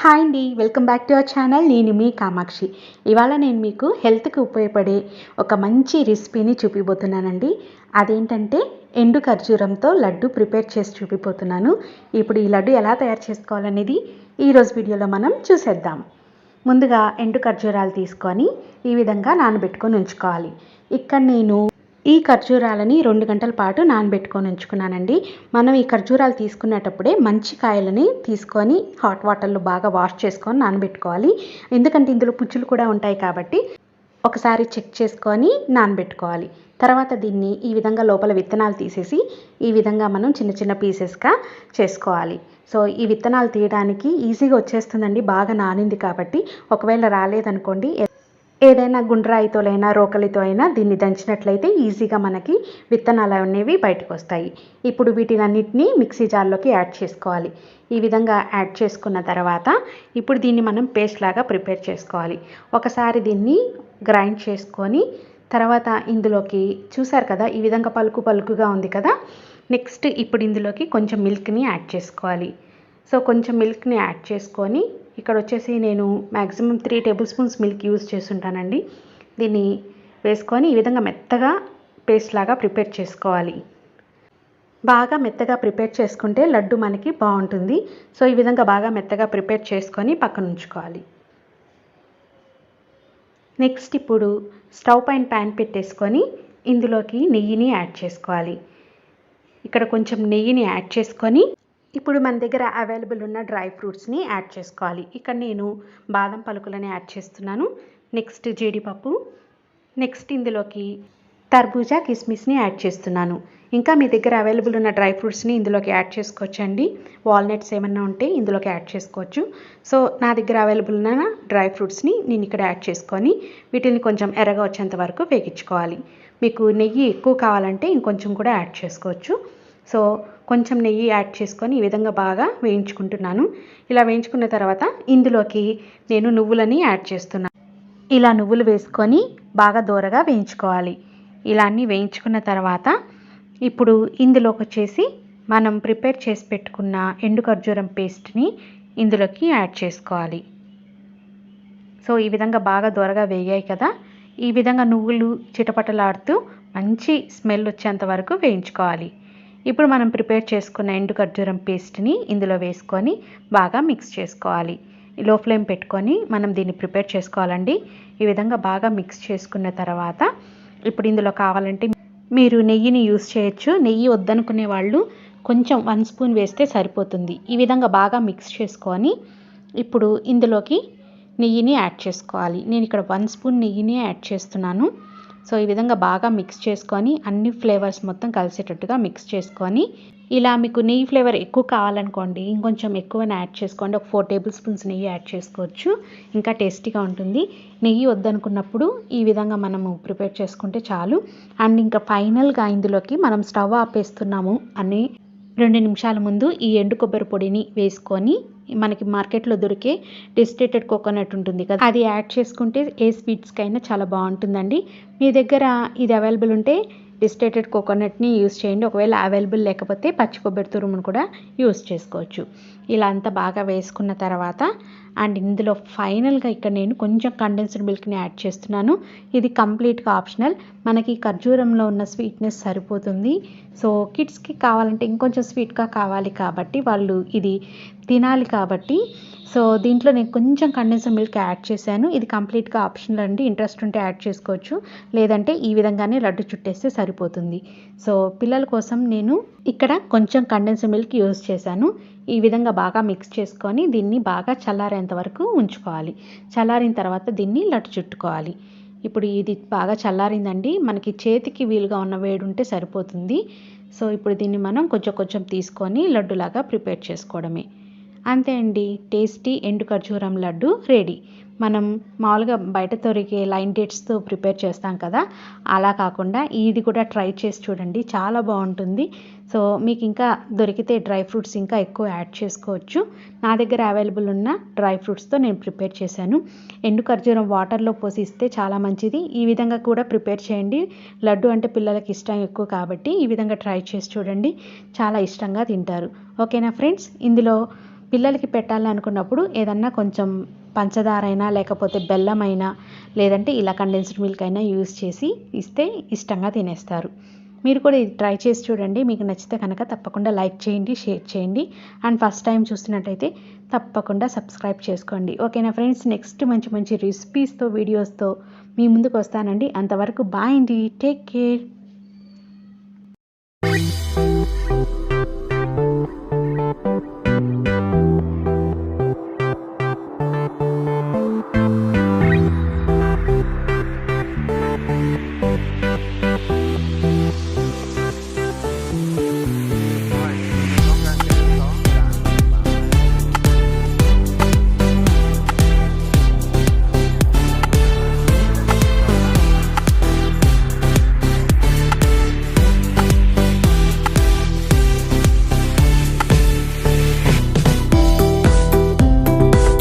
Hi అండి welcome back to our channel. నేను మీ కామాక్షి. ఇవాళ నేను మీకు హెల్త్కి ఉపయోగపడే ఒక మంచి రెసిపీని చూపిపోతున్నానండి అదేంటంటే ఎండు ఖర్జూరంతో లడ్డు ప్రిపేర్ చేసి చూపిపోతున్నాను ఇప్పుడు ఈ లడ్డు ఎలా తయారు చేసుకోవాలనేది ఈరోజు వీడియోలో మనం చూసేద్దాం. ముందుగా ఎండు ఖర్జూరాలు తీసుకొని ఈ విధంగా నానబెట్టుకొని ఉంచుకోవాలి. ఇక్కడ నేను ఈ ఖర్జూరాలని రెండు గంటల పాటు నానబెట్టుకొని ఉంచుకున్నానండి. మనం ఈ ఖర్జూరాలు తీసుకునేటప్పుడే మంచి కాయలని తీసుకొని హాట్ వాటర్లో బాగా వాష్ చేసుకొని నానబెట్టుకోవాలి. ఎందుకంటే ఇందులో పుచ్చులు కూడా ఉంటాయి కాబట్టి ఒకసారి చెక్ చేసుకొని నానబెట్టుకోవాలి. తర్వాత దీన్ని ఈ విధంగా లోపల విత్తనాలు తీసేసి ఈ విధంగా మనం చిన్న చిన్న పీసెస్గా చేసుకోవాలి. సో ఈ విత్తనాలు తీయడానికి ఈజీగా వచ్చేస్తుందండి. బాగా నానింది కాబట్టి. ఒకవేళ రాలేదనుకోండి ఏదైనా గుండ్రాయితో అయినా రోకలితో అయినా దీన్ని దంచినట్లయితే ఈజీగా మనకి విత్తనాలు అనేవి బయటకు వస్తాయి ఇప్పుడు వీటినన్నిటినీ మిక్సీ జార్లోకి యాడ్ చేసుకోవాలి. ఈ విధంగా యాడ్ చేసుకున్న తర్వాత ఇప్పుడు దీన్ని మనం పేస్ట్ లాగా ప్రిపేర్ చేసుకోవాలి. ఒకసారి దీన్ని గ్రైండ్ చేసుకొని తర్వాత ఇందులోకి చూసారు కదా ఈ విధంగా పలుకు పలుకుగా ఉంది కదా నెక్స్ట్ ఇప్పుడు ఇందులోకి కొంచెం మిల్క్ని యాడ్ చేసుకోవాలి. సో కొంచెం మిల్క్ని యాడ్ చేసుకొని ఇక్కడ వచ్చేసి నేను maximum three tablespoons milk use చేస్తుంటానండి. దీన్ని వేసుకొని ఈ విధంగా మెత్తగా పేస్ట్ లాగా ప్రిపేర్ చేసుకోవాలి. బాగా మెత్తగా ప్రిపేర్ చేసుకుంటే లడ్డు మనకి బాగుంటుంది. సో ఈ విధంగా బాగా మెత్తగా ప్రిపేర్ చేసుకొని పక్కన ఉంచుకోవాలి. నెక్స్ట్ ఇప్పుడు స్టవ్ పైన ప్యాన్ పెట్టేసుకొని ఇందులోకి నెయ్యిని యాడ్ చేసుకోవాలి. ఇక్కడ కొంచెం నెయ్యిని యాడ్ చేసుకొని ఇప్పుడు మన దగ్గర అవైలబుల్ ఉన్న డ్రై ఫ్రూట్స్ని యాడ్ చేసుకోవాలి. ఇక్కడ నేను బాదం పలుకులని యాడ్ చేస్తున్నాను. నెక్స్ట్ జీడిపప్పు నెక్స్ట్ ఇందులోకి తర్బూజా కిస్మిస్ని యాడ్ చేస్తున్నాను. ఇంకా మీ దగ్గర అవైలబుల్ ఉన్న డ్రై ఫ్రూట్స్ని ఇందులోకి యాడ్ చేసుకోవచ్చండి. వాల్నట్స్ ఏమన్నా ఉంటే ఇందులోకి యాడ్ చేసుకోవచ్చు. సో నా దగ్గర అవైలబుల్ ఉన్న డ్రై ఫ్రూట్స్ని నేను ఇక్కడ యాడ్ చేసుకొని వీటిని కొంచెం ఎర్రగా వచ్చేంత వరకు వేగించుకోవాలి. మీకు నెయ్యి ఎక్కువ కావాలంటే ఇంకొంచెం కూడా యాడ్ చేసుకోవచ్చు. సో కొంచెం నెయ్యి యాడ్ చేసుకొని ఈ విధంగా బాగా వేయించుకుంటున్నాను. ఇలా వేయించుకున్న తర్వాత ఇందులోకి నేను నువ్వులని యాడ్ చేస్తున్నాను. ఇలా నువ్వులు వేసుకొని బాగా దూరగా వేయించుకోవాలి. ఇలా అన్నీ వేయించుకున్న తర్వాత ఇప్పుడు ఇందులోకి వచ్చేసి మనం ప్రిపేర్ చేసి పెట్టుకున్న ఎండు ఖర్జూరం పేస్ట్ని ఇందులోకి యాడ్ చేసుకోవాలి. సో ఈ విధంగా బాగా దూరగా వేగాయి కదా. ఈ విధంగా నువ్వులు చిటపటలాడుతూ మంచి స్మెల్ వచ్చేంత వరకు వేయించుకోవాలి. ఇప్పుడు మనం ప్రిపేర్ చేసుకున్న ఎండు ఖర్జూరం పేస్ట్ని ఇందులో వేసుకొని బాగా మిక్స్ చేసుకోవాలి. లో ఫ్లేమ్ పెట్టుకొని మనం దీన్ని ప్రిపేర్ చేసుకోవాలండి. ఈ విధంగా బాగా మిక్స్ చేసుకున్న తర్వాత ఇప్పుడు ఇందులో కావాలంటే మీరు నెయ్యిని యూస్ చేయొచ్చు. నెయ్యి వద్దనుకునే వాళ్ళు కొంచెం వన్ స్పూన్ వేస్తే సరిపోతుంది. ఈ విధంగా బాగా మిక్స్ చేసుకొని ఇప్పుడు ఇందులోకి నెయ్యిని యాడ్ చేసుకోవాలి. నేను ఇక్కడ వన్ స్పూన్ నెయ్యిని యాడ్ చేస్తున్నాను. సో ఈ విధంగా బాగా మిక్స్ చేసుకొని అన్ని ఫ్లేవర్స్ మొత్తం కలిసేటట్టుగా మిక్స్ చేసుకొని ఇలా మీకు నెయ్యి ఫ్లేవర్ ఎక్కువ కావాలనుకోండి ఇంకొంచెం ఎక్కువ యాడ్ చేసుకోండి. ఒక ఫోర్ టేబుల్ స్పూన్స్ నెయ్యి యాడ్ చేసుకోవచ్చు. ఇంకా టేస్టీగా ఉంటుంది. నెయ్యి వద్దనుకున్నప్పుడు ఈ విధంగా మనము ప్రిపేర్ చేసుకుంటే చాలు. అండ్ ఇంకా ఫైనల్గా ఇందులోకి మనం స్టవ్ ఆపేస్తున్నాము అని రెండు నిమిషాల ముందు ఈ ఎండు కొబ్బరి పొడిని వేసుకొని మనకి మార్కెట్లో దొరికే డిస్టేటెడ్ కోకోనట్ ఉంటుంది కదా. అది యాడ్ చేసుకుంటే ఏ స్వీట్స్కైనా చాలా బాగుంటుందండి. మీ దగ్గర ఇది అవైలబుల్ ఉంటే డిస్టేటెడ్ కోకోనట్ని యూస్ చేయండి. ఒకవేళ అవైలబుల్ లేకపోతే పచ్చి కొబ్బరి తురుమును కూడా యూస్ చేసుకోవచ్చు. ఇలా అంతా బాగా వేసుకున్న తర్వాత అండ్ ఇందులో ఫైనల్గా ఇక్కడ నేను కొంచెం కండెన్స్డ్ మిల్క్ని యాడ్ చేస్తున్నాను. ఇది కంప్లీట్గా ఆప్షనల్. మనకి ఖర్జూరంలో ఉన్న స్వీట్నెస్ సరిపోతుంది. సో కిడ్స్కి కావాలంటే ఇంకొంచెం స్వీట్గా కావాలి కాబట్టి వాళ్ళు ఇది తినాలి కాబట్టి. సో దీంట్లో నేను కొంచెం కండెన్స్డ్ మిల్క్ యాడ్ చేశాను. ఇది కంప్లీట్గా ఆప్షనల్ అండి. ఇంట్రెస్ట్ ఉంటే యాడ్ చేసుకోవచ్చు. లేదంటే ఈ విధంగానే లడ్డు చుట్టేస్తే సరిపోతుంది. సో పిల్లల కోసం నేను ఇక్కడ కొంచెం కండెన్స్డ్ మిల్క్ యూజ్ చేశాను. ఈ విధంగా బాగా మిక్స్ చేసుకొని దీన్ని బాగా చల్లారేంత వరకు ఉంచుకోవాలి. చల్లారిన తర్వాత దీన్ని లడ్డు చుట్టుకోవాలి. ఇప్పుడు ఇది బాగా చల్లారిందండి. మనకి చేతికి వీలుగా ఉన్న వేడి ఉంటే సరిపోతుంది. సో ఇప్పుడు దీన్ని మనం కొంచెం కొంచెం తీసుకొని లడ్డులాగా ప్రిపేర్ చేసుకోవడమే. అంతే అండి. టేస్టీ ఎండు ఖర్జూరం లడ్డు రెడీ. మనం మామూలుగా బయట దొరికే లైన్ డేట్స్తో ప్రిపేర్ చేస్తాం కదా అలా కాకుండా ఇది కూడా ట్రై చేసి చూడండి చాలా బాగుంటుంది. సో మీకు ఇంకా దొరికితే డ్రై ఫ్రూట్స్ ఇంకా ఎక్కువ యాడ్ చేసుకోవచ్చు. నా దగ్గర అవైలబుల్ ఉన్న డ్రై ఫ్రూట్స్తో నేను ప్రిపేర్ చేశాను. ఎండు ఖర్జూరం వాటర్లో పోసి ఇస్తే చాలా మంచిది. ఈ విధంగా కూడా ప్రిపేర్ చేయండి. లడ్డు అంటే పిల్లలకి ఇష్టం ఎక్కువ కాబట్టి ఈ విధంగా ట్రై చేసి చూడండి. చాలా ఇష్టంగా తింటారు. ఓకేనా ఫ్రెండ్స్? ఇందులో పిల్లలకి పెట్టాలనుకున్నప్పుడు ఏదన్నా కొంచెం పంచదారైనా లేకపోతే బెల్లమైనా లేదంటే ఇలా కండెన్స్డ్ మిల్క్ అయినా యూస్ చేసి ఇస్తే ఇష్టంగా తినేస్తారు. మీరు కూడా ఇది ట్రై చేసి చూడండి. మీకు నచ్చితే కనుక తప్పకుండా లైక్ చేయండి షేర్ చేయండి. అండ్ ఫస్ట్ టైం చూస్తున్నట్టయితే తప్పకుండా సబ్స్క్రైబ్ చేసుకోండి. ఓకేనా ఫ్రెండ్స్ నెక్స్ట్ మంచి మంచి రెసిపీస్తో వీడియోస్తో మీ ముందుకు వస్తానండి. అంతవరకు బాయ్ అండి. Take care